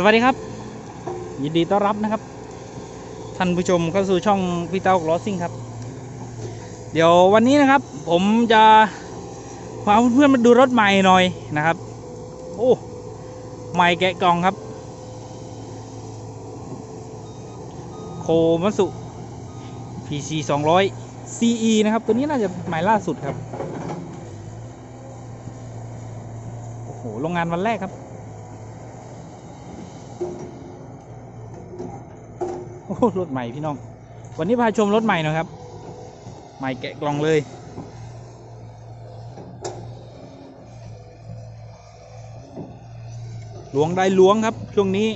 สวัสดีครับ ยินดีต้อนรับนะครับ ท่านผู้ชมเข้าสู่ช่องพี่เต้าลอซิ่งครับ เดี๋ยววันนี้นะครับ ผมจะพาเพื่อนๆมาดูรถใหม่หน่อยนะครับ โอ้ใหม่แกะกล่องครับ โคมัสุ PC 200 CE นะครับ ตัวนี้น่าจะใหม่ล่าสุดครับ โอ้โหโรงงานวันแรกครับ รถใหม่พี่น้อง วันนี้พาชมรถใหม่นะครับ ใหม่แกะกล่องเลย หลวงได้หลวงครับ ช่วงนี้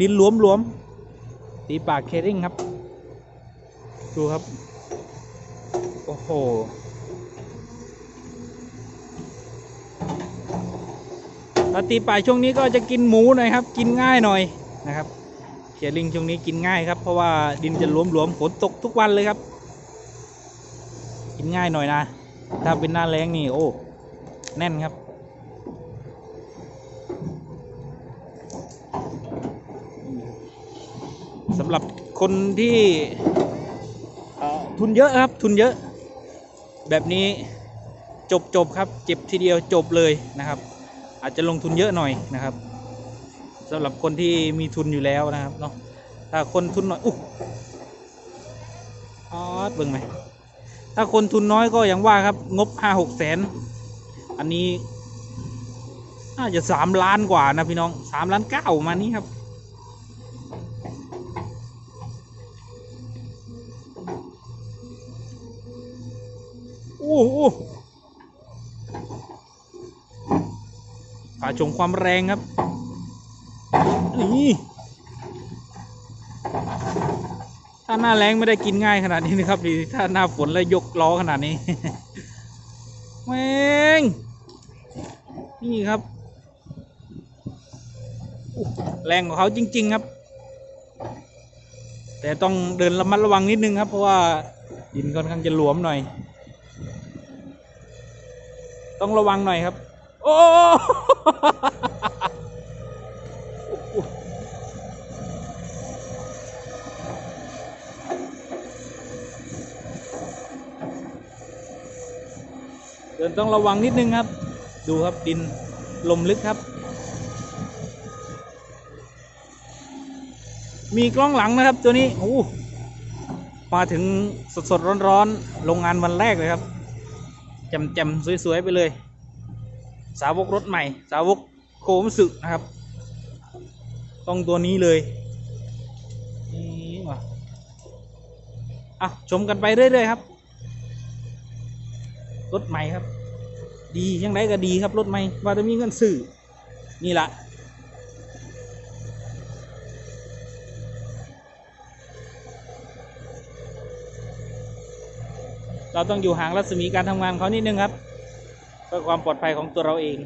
ดินหลวมหลวมๆตีปากเคริ่งครับ ดูครับ โอ้โหถ้าตีปากช่วงนี้ก็จะกินหมูหน่อยครับ กินง่ายหน่อยนะครับ เคลิงช่วงนี้กินง่ายครับ เพราะว่าดินจะหลวมๆฝนตกทุกวันเลยครับ กินง่ายหน่อยนะ ถ้าเป็นหน้าแรงนี่โอ้ แน่นครับ สำหรับคนที่ทุนเยอะครับ ทุนเยอะ แบบนี้จบจบครับ เจ็บทีเดียวจบเลยนะครับ อาจจะลงทุนเยอะหน่อยนะครับ สำหรับคนที่มีทุนอยู่แล้วนะครับเนาะถ้าคนทุนน้อยอุ๊ออดเบิ่งไหมถ้าคนทุนน้อยก็อย่างว่าครับ งบห้าหกแสน อันนี้น่าจะสามล้านกว่านะพี่น้องสามล้านเก้ามานี้ครับโอ้โหป่าชงความแรงครับ นี่ถ้าหน้าแรงไม่ได้กินง่ายขนาดนี้นะครับดีถ้าหน้าฝนแล้วยกล้อขนาดนี้แม่งนี่ครับ แรงของเขาจริง ๆครับ แต่ต้องเดินระมัดระวังนิดนึงครับ เพราะว่าดินค่อนข้างจะหลวมหน่อย ต้องระวังหน่อยครับ โอ้ ต้องระวังนิดนึงครับ ดูครับดินลมลึกครับ มีกล้องหลังนะครับตัวนี้โอ้มาถึงสดสดร้อนๆโรงงานวันแรกเลยครับแจมๆสวยๆไปเลย สาวกรถใหม่ สาวกโคมสึนะครับ ต้องตัวนี้เลยนี่ว่ะอะชมกันไปเรื่อยๆครับ รถใหม่ครับ ดียังไงก็ดีครับรถใหม่ว่าจะมีเงินซื้อนี่ละเราต้องอยู่ห่างรัศมีการทำงานเขานิดนึงครับเพื่อความปลอดภัยของตัวเราเอง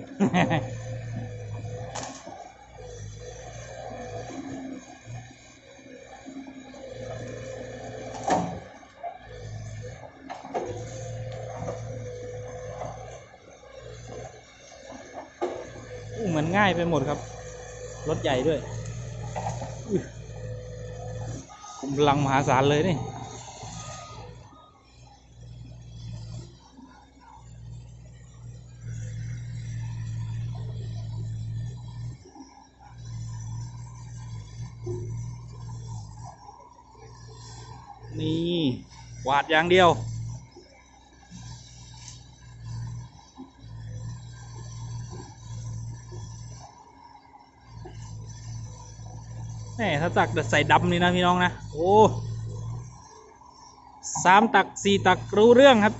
เหมือนง่ายไปหมดครับ รถใหญ่ด้วยกำลังมหาศาลเลยนี่นี่วาดอย่างเดียว แหมถ้าตักใส่ดำนี่นะพี่น้องนะ โอ้สามตักสี่ตักรู้เรื่องครับ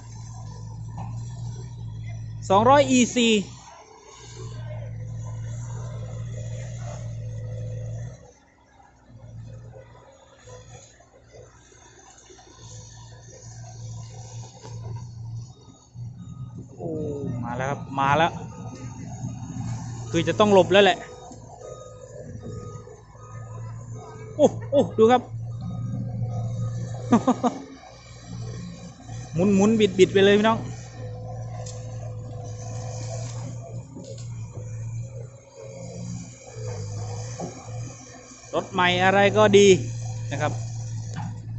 สองร้อย EC โอ้ มาแล้วครับ มาแล้ว คือจะต้องหลบแล้วแหละ อ้โอ้ดูครับ หมุนหมุนบิดบิดไปเลยพี่น้อง รถใหม่อะไรก็ดีนะครับ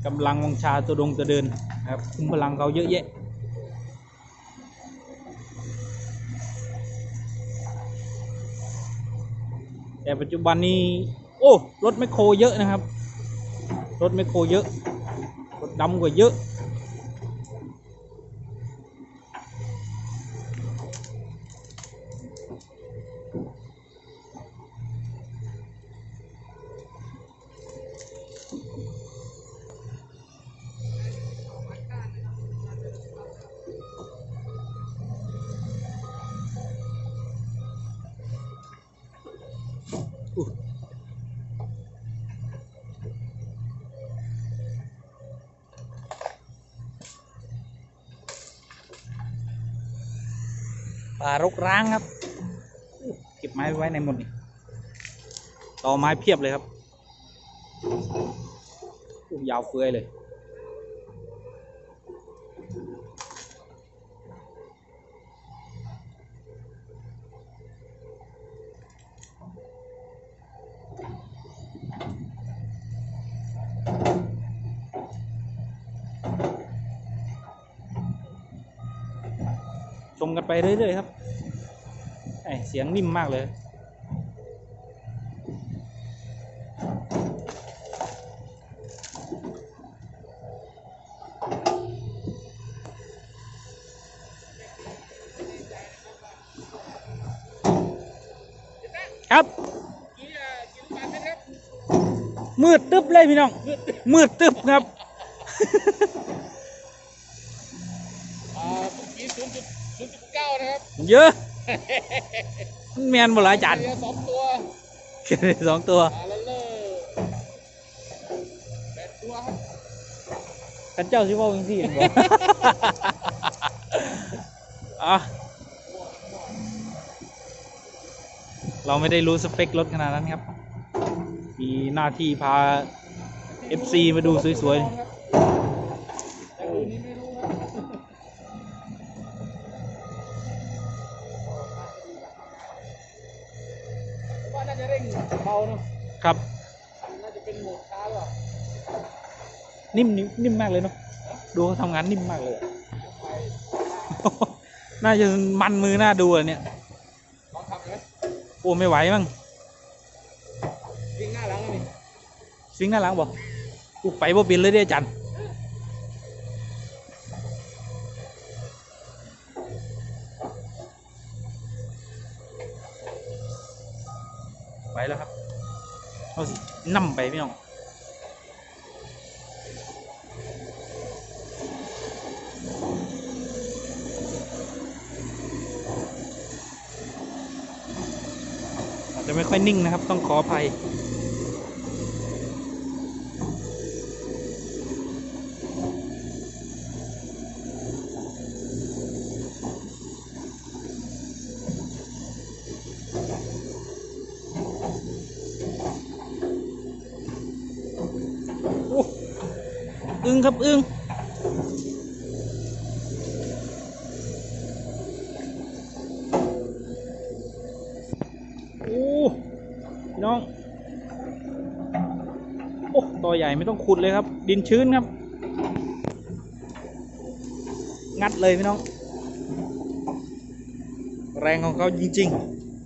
กำลังวังชาตัวดงตัวเดินนะครับคุมพลังเขาเยอะแยะแต่ปัจจุบันนี้ โอ้ รถแมคโครเยอะนะครับ รถแมคโครเยอะรถดำกว่าเยอะ ป่ารกร้างครับ เก็บไม้ไว้ในหมดนี่ต่อไม้เพียบเลยครับยาวเฟือยเลย ชมกันไปเรื่อยๆครับเสียงนิ่มมากเลยครับ มืดตึ๊บเลยพี่น้อง มืดตึ๊บครับอ่าเมื่อกี้ศูนย์จุด ศูนย์จุดเก้านะครับเยอะ มันแมนบ่หลายจานเรือสองตัวแค่ได้สองตัวอ่าแล้วเลอแปดตัวครับกันเจ้าชิเว่าจริงๆบ่อะเราไม่ได้รู้สเปครถขนาดนั้นครับ มีหน้าที่พา FC มาดูสวยครับ นิ่มนิ่มนิ่มมากเลยเนาะดูเขาทำงานนิ่มมากเลยอะไปน่าจะมันมือน่าดูอะเนี่ยลองขับไหมโอ้ไม่ไหวมั้งวิ่งหน้าหลังเลยนี่ซิงค์หน้าหลังบอกกูไปบ่เป็นเลยเด้อาจันไปแล้วครับเอาสินั่มไปพี่น้อง จะไม่ค่อยนิ่งนะครับ ต้องขออภัยอ้อึ้งครับอึ้งโอ้พี่น้อง โอ้ตัวใหญ่ ไม่ต้องขุดเลยครับ ดินชื้นครับ งัดเลยพี่น้อง แรงของเขาจริง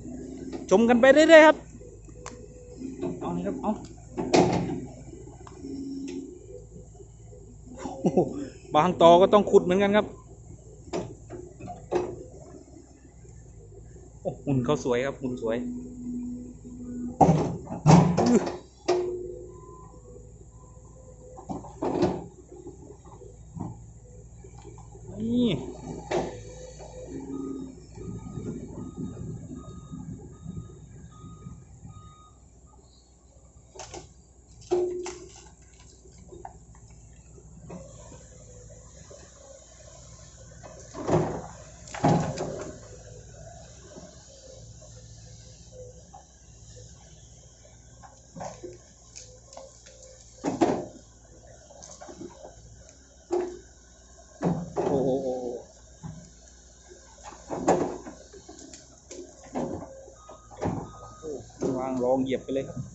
ๆ ชมกันไปเรื่อยๆครับ เอานี่ครับเอาบางตอก็ต้องขุดเหมือนกันครับโอ้หุ่นเขาสวยครับหุ่นสวย โอ้วางรองเหยียบไปเลยครับ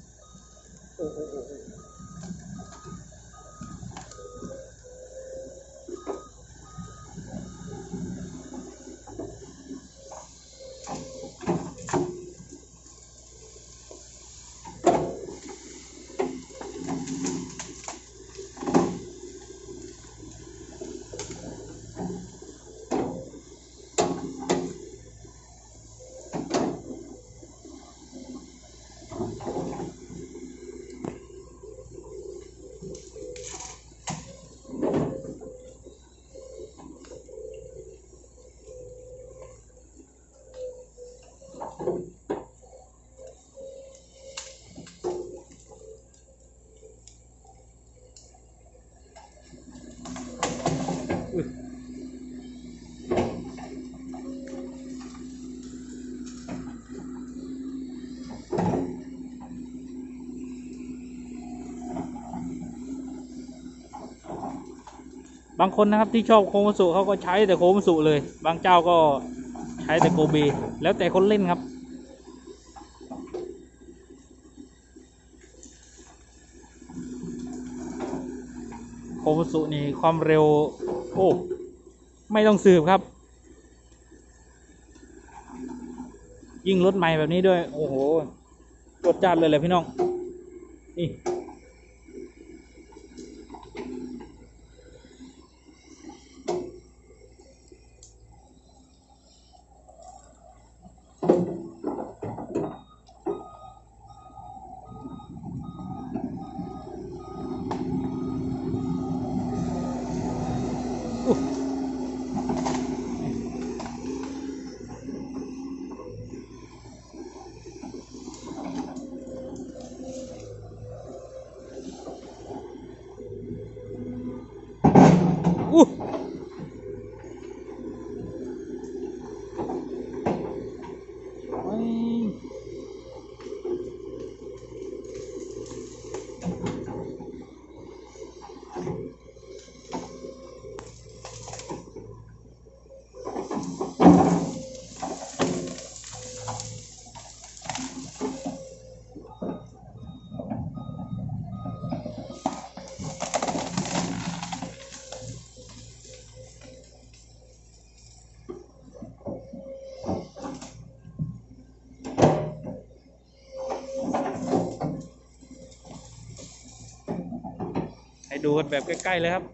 บางคนนะครับที่ชอบโคมสุเขาก็ใช้แต่โคมสุเลย บางเจ้าก็ใช้แต่โกเบแล้วแต่คนเล่นครับโคมสุนี่ความเร็ว โอ้ ไม่ต้องสืบครับ ยิ่งรถใหม่แบบนี้ด้วย โอ้โหรถจัดเลยแหละพี่น้อง นี่ ดูกันแบบใกล้ๆเลยครับ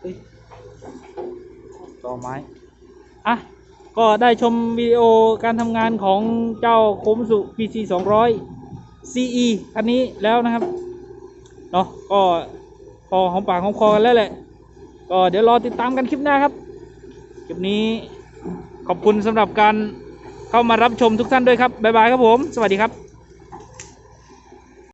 เฮ้ยต่ อะก็ได้ชมวิดีโอการทำงานของเจ้าโคมสุ PC 200 CE อันนี้แล้วนะครับเนาะก็พอของปากของคอกันแล้วแหละ ก็เดี๋ยวรอติดตามกันคลิปหน้าครับ คลิปนี้ขอบคุณสำหรับการเข้ามารับชมทุกท่านด้วยครับ บ๊ายบายครับผม สวัสดีครับ